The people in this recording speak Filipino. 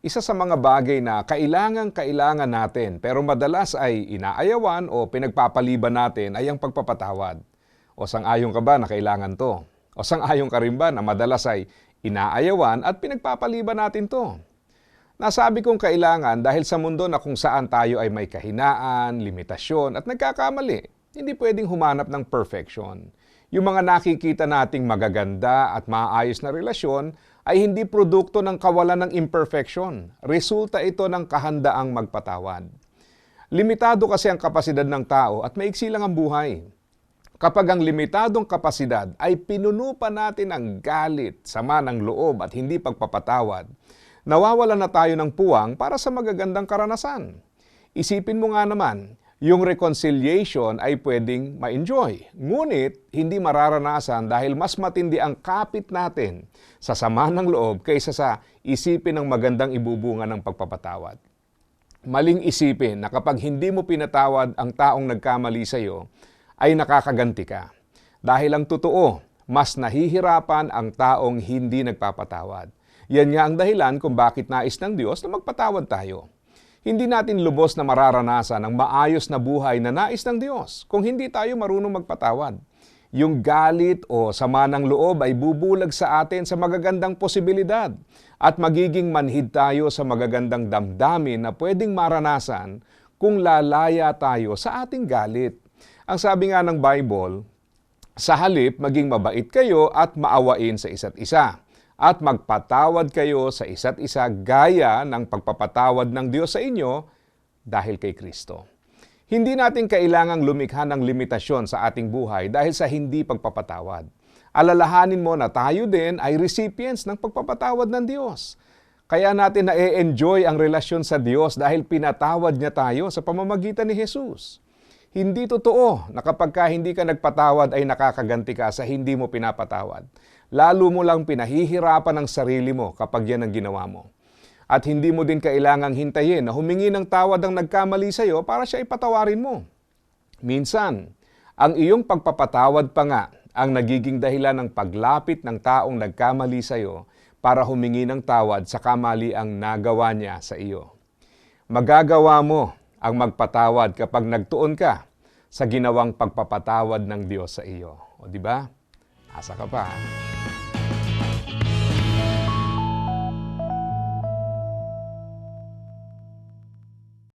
Isa sa mga bagay na kailangan kailangan natin pero madalas ay inaayawan o pinagpapaliban natin ay ang pagpapatawad. O sang-ayon ka ba na kailangan to? O sang-ayon ka rin ba na madalas ay inaayawan at pinagpapaliban natin to? Nasabi kong kailangan dahil sa mundo na kung saan tayo ay may kahinaan, limitasyon at nagkakamali, hindi pwedeng humanap ng perfection. Yung mga nakikita nating magaganda at maayos na relasyon ay hindi produkto ng kawalan ng imperfection. Resulta ito ng kahandaang magpatawad. Limitado kasi ang kapasidad ng tao at maiksi lang ang buhay. Kapag ang limitadong kapasidad ay pinuno pa natin ng galit, sama ng loob at hindi pagpapatawad, nawawala na tayo ng puwang para sa magagandang karanasan. Isipin mo nga naman, yung reconciliation ay pwedeng ma-enjoy. Ngunit, hindi mararanasan dahil mas matindi ang kapit natin sa sama ng loob kaysa sa isipin ng magandang ibubunga ng pagpapatawad. Maling isipin na kapag hindi mo pinatawad ang taong nagkamali sa iyo, ay nakakaganti ka. Dahil ang totoo, mas nahihirapan ang taong hindi nagpapatawad. Yan nga ang dahilan kung bakit nais ng Diyos na magpatawad tayo. Hindi natin lubos na mararanasan ang maayos na buhay na nais ng Diyos kung hindi tayo marunong magpatawad. Yung galit o sama ng loob ay bubulag sa atin sa magagandang posibilidad at magiging manhid tayo sa magagandang damdamin na pwedeng maranasan kung lalaya tayo sa ating galit. Ang sabi nga ng Bible, sa halip maging mabait kayo at maawain sa isa't isa at magpatawad kayo sa isa't isa gaya ng pagpapatawad ng Diyos sa inyo dahil kay Kristo. Hindi natin kailangang lumikha ng limitasyon sa ating buhay dahil sa hindi pagpapatawad. Alalahanin mo na tayo din ay recipients ng pagpapatawad ng Diyos. Kaya natin na-enjoy ang relasyon sa Diyos dahil pinatawad niya tayo sa pamamagitan ni Jesus. Hindi totoo na kapag ka hindi ka nagpatawad ay nakakaganti ka sa hindi mo pinapatawad. Lalo mo lang pinahihirapan ang sarili mo kapag yan ang ginawa mo. At hindi mo din kailangang hintayin na humingi ng tawad ang nagkamali sa iyo para siya ipatawarin mo. Minsan, ang iyong pagpapatawad pa nga ang nagiging dahilan ng paglapit ng taong nagkamali sa iyo para humingi ng tawad sa kamali ang nagawa niya sa iyo. Magagawa mo ang magpatawad kapag nagtuon ka sa ginawang pagpapatawad ng Diyos sa iyo. O di ba? Asa ka pa.